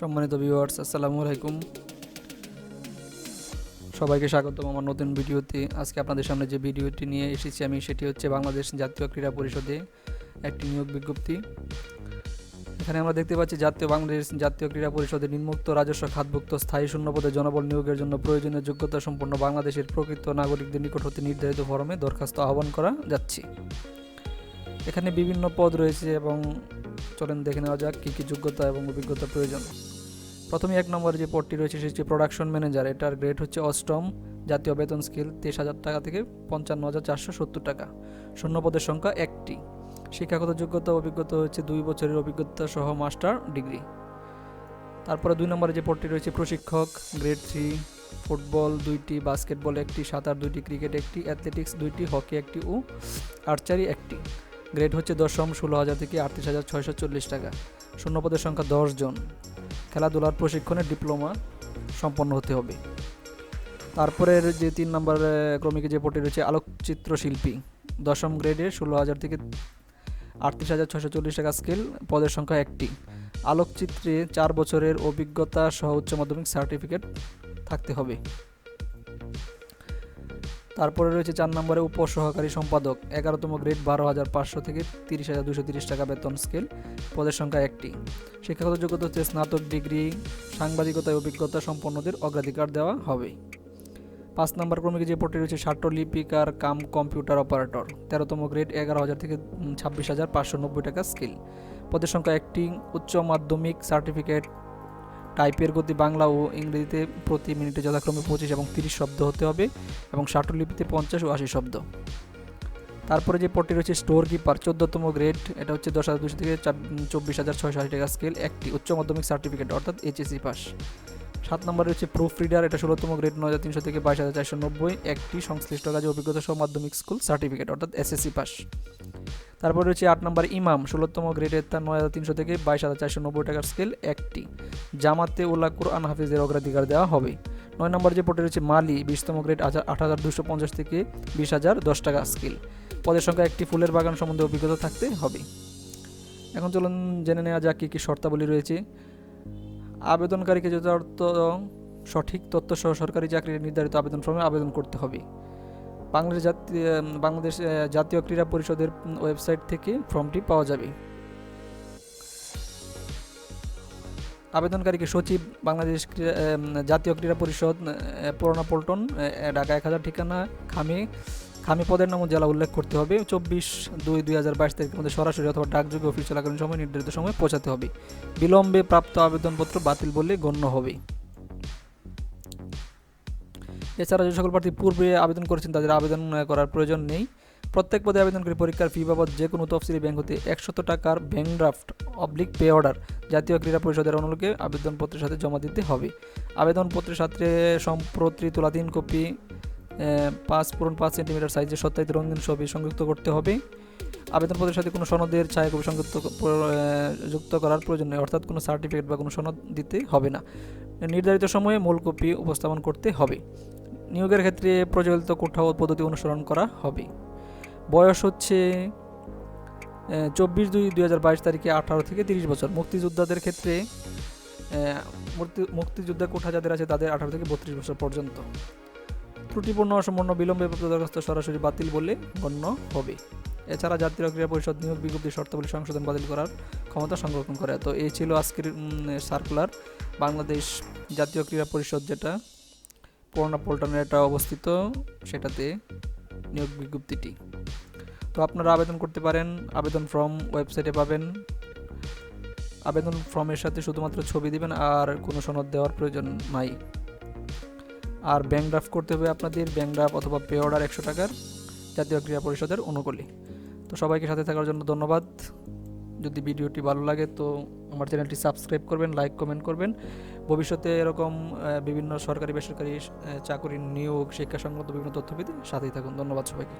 সম্মানিত ভিউয়ার্স আসসালামু আলাইকুম। সবাইকে স্বাগতম আমার নতুন ভিডিওতে। আজকে আপনাদের সামনে যে ভিডিওটি নিয়ে এসেছি আমি, সেটি হচ্ছে বাংলাদেশ জাতীয় ক্রীড়া পরিষদে একটি নিয়োগ বিজ্ঞপ্তি। এখানে আমরা দেখতে পাচ্ছি, জাতীয় বাংলাদেশ জাতীয় ক্রীড়া পরিষদে নিম্মুক্ত রাজস্ব খাতভুক্ত স্থায়ী শূন্যপদে জনবল নিয়োগের জন্য প্রয়োজনীয় যোগ্যতা সম্পন্ন বাংলাদেশের প্রকৃত নাগরিকদের নিকট হতে নির্ধারিত ফরমে দরখাস্ত আহ্বান করা যাচ্ছে। এখানে বিভিন্ন পদ রয়েছে এবং চলেন দেখে নেওয়া যাক কী কী যোগ্যতা এবং অভিজ্ঞতা প্রয়োজন। প্রথমে এক নম্বরে যে পদটি রয়েছে, সেটি প্রোডাকশন ম্যানেজার এটার গ্রেড হচ্ছে অষ্টম জাতীয় বেতন স্কেল তেইশ হাজার টাকা থেকে পঞ্চান্ন হাজার চারশো সত্তর টাকা। শূন্য পদের সংখ্যা একটি। শিক্ষাগত যোগ্যতা অভিজ্ঞতা হচ্ছে দুই বছরের অভিজ্ঞতা সহ মাস্টার ডিগ্রি তারপরে দুই নম্বরে যে পদটি রয়েছে, প্রশিক্ষক গ্রেড থ্রি ফুটবল দুইটি বাস্কেটবল একটি, সাঁতার দুইটি ক্রিকেট একটি অ্যাথলেটিক্স দুইটি হকি একটি ও আর্চারি একটি। গ্রেড হচ্ছে দশম, ষোলো হাজার থেকে আটত্রিশ হাজার ছয়শো চল্লিশ টাকা। শূন্যপদের সংখ্যা দশ জন। খেলাধুলার প্রশিক্ষণের ডিপ্লোমা সম্পন্ন হতে হবে। তারপরের যে তিন নম্বর ক্রমিকে যে পটি রয়েছে, আলোকচিত্র শিল্পী। দশম গ্রেডে ষোলো হাজার থেকে আটত্রিশ হাজার ছশো চল্লিশ টাকা স্কেল, পদের সংখ্যা একটি। আলোকচিত্রে চার বছরের অভিজ্ঞতা সহ উচ্চ মাধ্যমিক সার্টিফিকেট থাকতে হবে। তারপরে রয়েছে চার নম্বরে উপসহকারী সম্পাদক, এগারোতম গ্রেড, বারো হাজার পাঁচশো থেকে তিরিশ হাজার দুশো তিরিশ টাকা বেতন স্কেল, পদের সংখ্যা একটি। শিক্ষাগত যোগ্যতা হচ্ছে স্নাতক ডিগ্রি সাংবাদিকতায় অভিজ্ঞতা সম্পন্নদের অগ্রাধিকার দেওয়া হবে। পাঁচ নম্বর ক্রমিকে যে পদটি রয়েছে লিপিকার কাম কম্পিউটার অপারেটর, তেরোতম গ্রেড, এগারো হাজার থেকে ছাব্বিশ হাজার পাঁচশো নব্বই টাকা স্কেল। পদের সংখ্যা একটি, উচ্চ মাধ্যমিক সার্টিফিকেট টাইপের গতি বাংলা ও ইংরেজিতে প্রতি মিনিটে যথাক্রমে পঁচিশ এবং তিরিশ শব্দ হতে হবে এবং লিপিতে পঞ্চাশ ও আশি শব্দ। তারপরে যে পদটি রয়েছে স্টোর কিপার চোদ্দতম গ্রেড এটা হচ্ছে দশ হাজার দুশো থেকে চব্বিশ হাজার ছয়শো আশি টাকা স্কেল একটি উচ্চ মাধ্যমিক সার্টিফিকেট অর্থাৎ এইচএসি পাস সাত নম্বরে হচ্ছে প্রুফ রিডার এটা ষোলোতম গ্রেড নয় হাজার তিনশো থেকে বাইশ হাজার চারশো নব্বই, একটি সংশ্লিষ্ট কাজে অভিজ্ঞতা সহ মাধ্যমিক স্কুল সার্টিফিকেট অর্থাৎ এসএসসি পাস তারপরে রয়েছে আট নম্বর ইমাম, ষোলোতম গ্রেডের তার নয় হাজার তিনশো থেকে বাইশ হাজার চারশো নব্বই টাকার স্কেল একটি। জামাতে উল্লাহ কুরআন হাফিজের অগ্রাধিকার দেওয়া হবে। নয় নম্বর যে পদে রয়েছে মালি, বিশতম গ্রেড আট হাজার দুশো পঞ্চাশ থেকে বিশ হাজার দশ টাকা স্কেল পদের সংখ্যা একটি ফুলের বাগান সম্বন্ধে অভিজ্ঞতা থাকতে হবে। এখন চলুন জেনে নেওয়া যাক কী কী শর্তাবলী রয়েছে। আবেদনকারীকে যথার্থ সঠিক তথ্য সহ সরকারি চাকরির নির্ধারিত আবেদন ফর্মে আবেদন করতে হবে। বাংলাদেশ জাতীয় বাংলাদেশ জাতীয় ক্রীড়া পরিষদের ওয়েবসাইট থেকে ফর্মটি পাওয়া যাবে। আবেদনকারীকে সচিব, বাংলাদেশ জাতীয় ক্রীড়া পরিষদ পুরোনো পল্টন ঢাকা এক হাজার ঠিকানা, খামি খামি পদের নাম জেলা উল্লেখ করতে হবে। চব্বিশ দুই দুই হাজার বাইশ তারিখের মধ্যে সরাসরি অথবা ডাকযোগে অফিস চলাকালীন সময় নির্ধারিত সময় পৌঁছাতে হবে। বিলম্বে প্রাপ্ত আবেদনপত্র বাতিল বলে গণ্য হবে। এছাড়া যে সকল প্রার্থী পূর্বে আবেদন করেছেন তাদের আবেদন করার প্রয়োজন নেই। প্রত্যেক পদে আবেদনকারী পরীক্ষার ফি বাবদ যে কোনো তফসিলি ব্যাংক হতে একশত টাকার bank draft oblique pay order জাতীয় ক্রীড়া পরিষদের অনুলোকে আবেদনপত্রের সাথে জমা দিতে হবে। আবেদনপত্রের সাথে সম্প্রতি তোলা তিন কপি পাঁচ পূরণ পাঁচ সেন্টিমিটার সাইজের সত্যায়িত রঙিন ছবি সংযুক্ত করতে হবে। আবেদনপত্রের সাথে কোনো সনদের ছায়াকপি সংযুক্ত যুক্ত করার প্রয়োজন নেই, অর্থাৎ কোনো সার্টিফিকেট বা কোনো সনদ দিতে হবে না। নির্ধারিত সময়ে মূল কপি উপস্থাপন করতে হবে। নিয়োগের ক্ষেত্রে প্রচলিত কোঠা ও পদ্ধতি অনুসরণ করা হবে। বয়স হচ্ছে চব্বিশ দুই দুই হাজার বাইশ তারিখে আঠারো থেকে তিরিশ বছর। মুক্তিযোদ্ধাদের ক্ষেত্রে মুক্তি- মুক্তিযোদ্ধা কোঠা যাদের আছে তাদের আঠারো থেকে বত্রিশ বছর পর্যন্ত। ত্রুটিপূর্ণ অসম্পূর্ণ বিলম্বে দরখাস্ত সরাসরি বাতিল বলে গণ্য হবে। এছাড়া জাতীয় ক্রীড়া পরিষদ নিয়োগ বিজ্ঞপ্তি শর্তাবলী সংশোধন বাতিল করার ক্ষমতা সংরক্ষণ করে। তো এই ছিল আজকের সার্কুলার বাংলাদেশ জাতীয় ক্রীড়া পরিষদ যেটা পুরোনো পল্টনের এটা অবস্থিত, সেটাতে নিয়োগ বিজ্ঞপ্তিটি। তো আপনারা আবেদন করতে পারেন, আবেদন ফর্ম ওয়েবসাইটে পাবেন। আবেদন ফর্মের সাথে শুধুমাত্র ছবি দিবেন আর কোনো সনদ দেওয়ার প্রয়োজন নাই। আর ব্যাংক ড্রাফট করতে হবে আপনাদের, ব্যাংক ড্রাফট অথবা পে অর্ডার একশো টাকার জাতীয় ক্রীড়া পরিষদের অনুকূলে। তো সবাইকে সাথে থাকার জন্য ধন্যবাদ। যদি ভিডিওটি ভালো লাগে তো আমার চ্যানেলটি সাবস্ক্রাইব করবেন, লাইক কমেন্ট করবেন। ভবিষ্যতে এরকম বিভিন্ন সরকারি বেসরকারি চাকরির নিয়োগ, শিক্ষা সংক্রান্ত বিভিন্ন তথ্য পেতে সাথেই থাকুন। ধন্যবাদ সবাইকে।